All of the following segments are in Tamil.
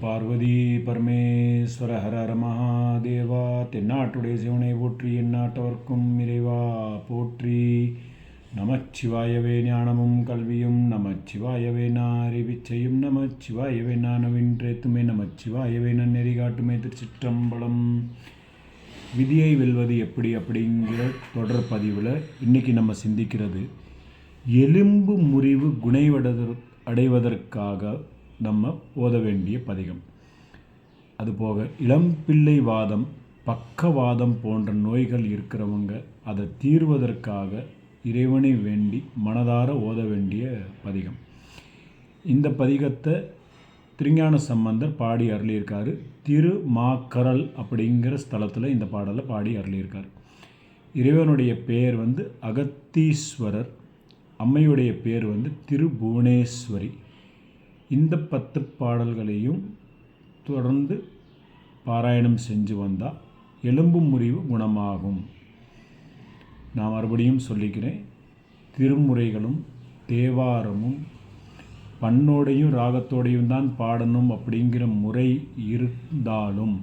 பார்வதி பரமேஸ்வர ஹர மகாதேவா தென்னாட்டுடைய சிவனை போற்றி எந்நாட்டவர்க்கும் இறைவா போற்றி நமச்சிவாயவே ஞானமும் கல்வியும் நமச்சிவாயவே நாரிவிச்சையும் அறிவிச்சையும் நமச்சிவாயவே நானவின்றேத்துமே நமச்சிவாயவே நன்னெறி காட்டுமே திருச்சிற்றம்பலம் விதியை வெல்வது எப்படி அப்படிங்கிற தொடர் பதிவில் இன்றைக்கி நம்ம சிந்திக்கிறது. எலும்பு முறிவு குணைவட அடைவதற்காக நம்ம ஓத வேண்டிய பதிகம். அதுபோக இளம்பிள்ளை வாதம் பக்கவாதம் போன்ற நோய்கள் இருக்கிறவங்க அதை தீர்வதற்காக இறைவனை வேண்டி மனதார ஓத வேண்டிய பதிகம். இந்த பதிகத்தை திருஞான சம்பந்தர் பாடி அருளியிருக்காரு. திரு மாக்கரல் அப்படிங்கிற ஸ்தலத்தில் இந்த பாடலை பாடி அருளியிருக்கார். இறைவனுடைய பெயர் வந்து அகத்தீஸ்வரர் அம்மையுடைய பேர் வந்து திருபுவனேஸ்வரி. இந்த பத்து பாடல்களையும் தொடர்ந்து பாராயணம் செஞ்சு வந்தால் எலும்பு முறிவு குணமாகும். நான் மறுபடியும் சொல்லிக்கிறேன் திருமுறைகளும் தேவாரமும் பண்ணோடையும் ராகத்தோடையும் தான் பாடணும் அப்படிங்கிற முறை இருந்தாலும்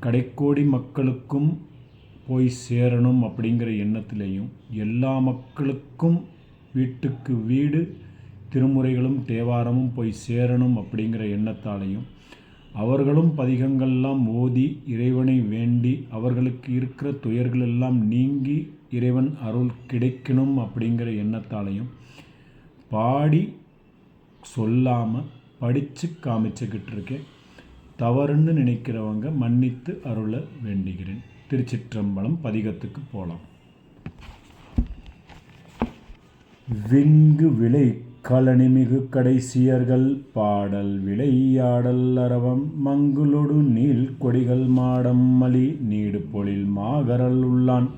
கடைக்கோடி மக்களுக்கும் போய் சேரணும் அப்படிங்கிற எண்ணத்திலையும் எல்லா மக்களுக்கும் வீட்டுக்கு வீடு திருமுறைகளும் தேவாரமும் போய் சேரணும் அப்படிங்கிற எண்ணத்தாலையும் அவர்களும் பதிகங்கள்லாம் ஓதி இறைவனை வேண்டி அவர்களுக்கு இருக்கிற துயர்களெல்லாம் நீங்கி இறைவன் அருள் கிடைக்கணும் அப்படிங்கிற எண்ணத்தாலையும் பாடி சொல்லாமல் படித்து காமிச்சுக்கிட்டு இருக்கேன் தவறுன்னு நினைக்கிறவங்க மன்னித்து அருள வேண்டுகிறேன். திருச்சிற்றம்பலம் பதிகத்துக்கு போகலாம் விங்கு விளை களனிமிகு கடைசியர்கள் பாடல் விளையாடல் அரவம் மங்குளொடு நீள் கொடிகள் மாடம் மலி நீடு பொழில் மாகரல் உள்ளான்.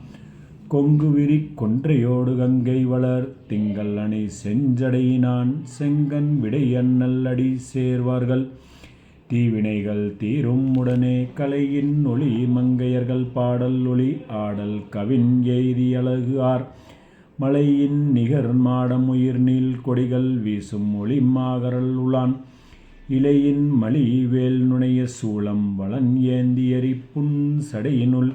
கொங்கு விரி கொன்றையோடு கங்கை வளர் திங்கள் அணி செஞ்சடையினான். செங்கன் விடையண்ணல் அடி சேர்வார்கள். தீவினைகள் தீரும் உடனே கலையின் ஒளி மங்கையர்கள் பாடல் ஒளி. ஆடல் கவின் எய்தி அழகு ஆர். மலையின் நிகர் மாடம் உயிர் நீள் கொடிகள் வீசும் ஒளி மாகரல் உளான் இலையின் மலி வேல் நுணைய சூளம் வளன் ஏந்தியரி புன் சடையினுள்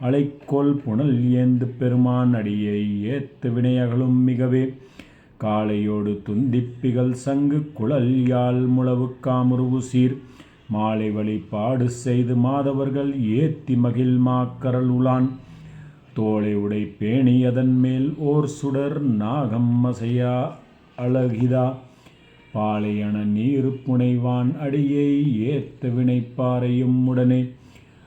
அலைக்கோல் புனல் ஏந்து பெருமான் அடியை ஏத்து வினையகளும் மிகவே. காளையோடு துந்திப்பிகள் சங்கு குழல் யாழ் முளவு காமுருவு சீர். மாலை வழிபாடு செய்து மாதவர்கள் ஏத்தி மகிழ் மாக்கரல் உளான் தோளை உடை பேணி அதன் மேல் ஓர் சுடர் நாகம் மசையா அழகிதா. பாலையண நீர் புனைவான் அடியை ஏத்த வினைப்பாறையும் உடனே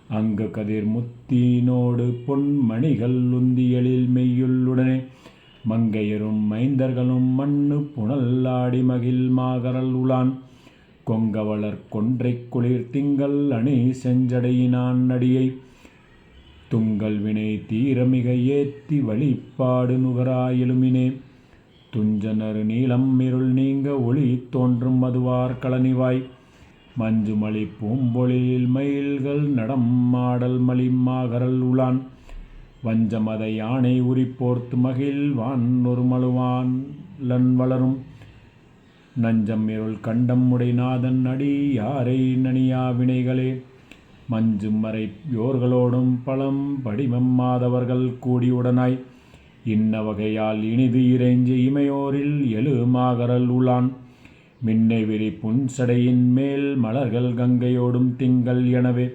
அங்கு கதிர் முத்தினோடு பொன்மணிகள் உந்தியலில் மெய்யுள்ளுடனே மங்கையரும் மைந்தர்களும் மண்ணு புனல்லாடி மகிழ் மாகரல் உளான் கொங்கவளர் கொன்றை குளிர் திங்கள் அணி செஞ்சடையினான் அடியை துங்கள் வினை தீரமிக ஏத்தி வழிபாடு நுகராயெலுமினே துஞ்சனர் நீளம் இருள் நீங்க ஒளி தோன்றும் மதுவார் களனிவாய். மஞ்சுமலி பூம்பொழில் மயில்கள் நடம் மாடல் மலி மாகரல் உளான் வஞ்சமத யானை உரிப்போர்த்து மகிழ்வான் ஒரு மழுவான் லன் வளரும். நஞ்சம் இருள் கண்டம் உடைநாதன் அடி யாரை நனியா வினைகளே. மஞ்சும் மறை யோர்களோடும் பழம் படிமம் மாதவர்கள் கூடியுடனாய். இன்ன வகையால் இனிது இறைஞ்சி இமையோரில் எழு மாகரல் உளான் மின்னை விரி புன்சடையின் மேல் மலர்கள் கங்கையோடும் திங்கள் எனவே.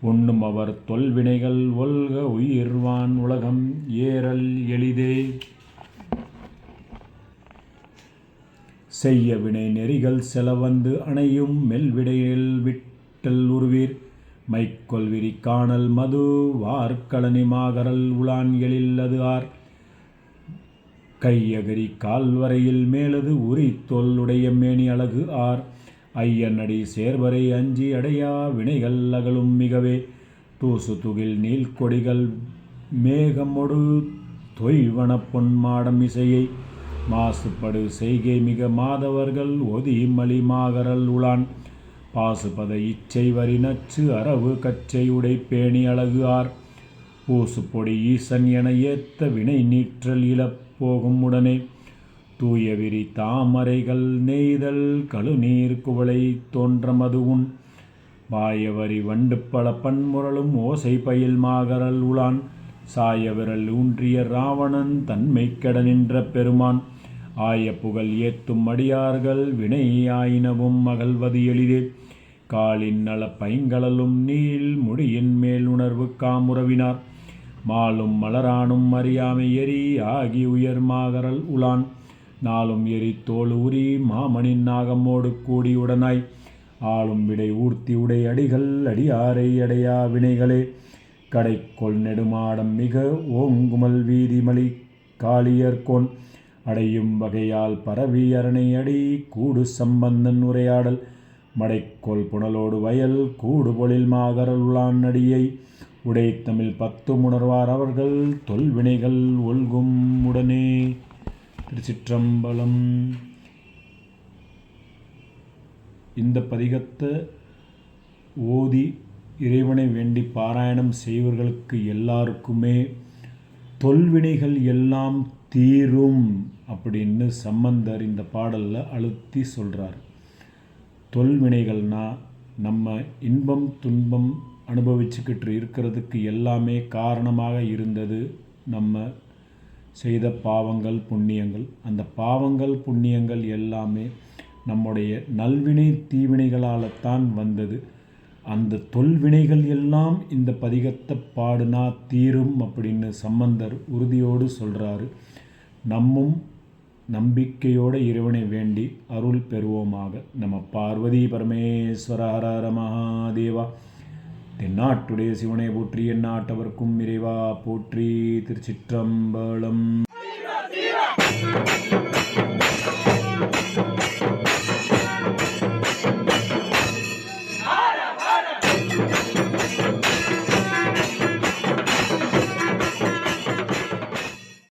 உண்ணும் அவர் தொல்வினைகள் ஒல்க உயிர்வான் உலகம் ஏறல் எளிதே. செய்ய வினை நெறிகள் செலவந்து அணையும் மெல்விடையில் விட்டல் உருவீர். மைக்கொல் விரி காணல் மது வார்க்கழனி மாகரல் உளான் எழில் அது ஆர். கையகரி கால்வரையில் மேலது உரி தொல்லுடைய மேனி அழகு ஆர். ஐயனடி சேர்வரை அஞ்சி அடையா வினைகள் அகலும் மிகவே. தூசு துகில் நீள்கொடிகள் மேகமொடு தொய்வன பொன்மாடம் இசையை. மாசுபடு செய்கை மிக மாதவர்கள் ஒதி மலி மாகரல் உளான். பாசுபத இச்சை வரி நச்சு அரவு கச்சை உடை பேணி அழகு ஆர். பூசு பொடி ஈசன் என ஏத்த வினை நீற்றல் இழப்போகும் உடனே. தூய விரி தாமரைகள் நெய்தல் கழுநீர் குவளை தோன்ற உன். வாயவரி வண்டு பல பன்முரலும் ஓசை பயில் மாகரல் உளான் சாயவிரல் ஊன்றிய ராவணன் தன்மை கெட நின்ற பெருமான். ஆய புகழ் ஏத்தும் அடியார்கள் வினை ஆயினவும் மகள்வது எளிதே. காலின் நல பைங்கழலும் நீள் முடியின் மேல் உணர்வு காமுறவினார். மாலும் மலரானும் அறியாமை எரி ஆகி உயர் மாகரல் உளான் நாளும் எரி தோல் உரி மாமனின் நாகமோடு கூடி உடனாய். ஆளும் விடை ஊர்த்தி உடை அடிகள் அடியாரை அடையா வினைகளே. கடைக்கொள் நெடுமாடம் மிக ஓங்குமல் வீதிமலி காளியர்கோன் அடையும் வகையால் பரவி அரணை அடி கூடு சம்பந்தன் உரையாடல். மடைக்கோல் புனலோடு வயல் கூடு பொழில் மாகரல் நடியை. உடை உடைத்தமிழ் பத்து உணர்வார் அவர்கள் தொல்வினைகள் ஒல்கும் உடனே. திருச்சிற்றம்பலம். இந்த பதிகத்தை ஓதி இறைவனை வேண்டி பாராயணம் செய்வர்களுக்கு எல்லாருக்குமே தொல்வினைகள் எல்லாம் தீரும். அப்படின்னு சம்பந்தர் இந்த பாடலில் அழுத்தி சொல்கிறார் தொல்வினைகள்னா நம்ம இன்பம் துன்பம் அனுபவிச்சுக்கிட்டு இருக்கிறதுக்கு எல்லாமே காரணமாக இருந்தது நம்ம செய்த பாவங்கள் புண்ணியங்கள். அந்த பாவங்கள் புண்ணியங்கள் எல்லாமே நம்முடைய நல்வினை தீவினைகளால் தான் வந்தது. அந்த தொல்வினைகள் எல்லாம் இந்த பதிகத்தை பாடுனா தீரும் அப்படின்னு சம்பந்தர் உறுதியோடு சொல்கிறாரு நம்மும் நம்பிக்கையோடு இறைவனை வேண்டி அருள் பெறுவோமாக நம்ம பார்வதி பரமேஸ்வர ஹர மகாதேவா. தென்னாட்டுடைய சிவனை போற்றி எந்நாட்டவர்க்கும் இறைவா போற்றி திருச்சிற்றம்பலம்.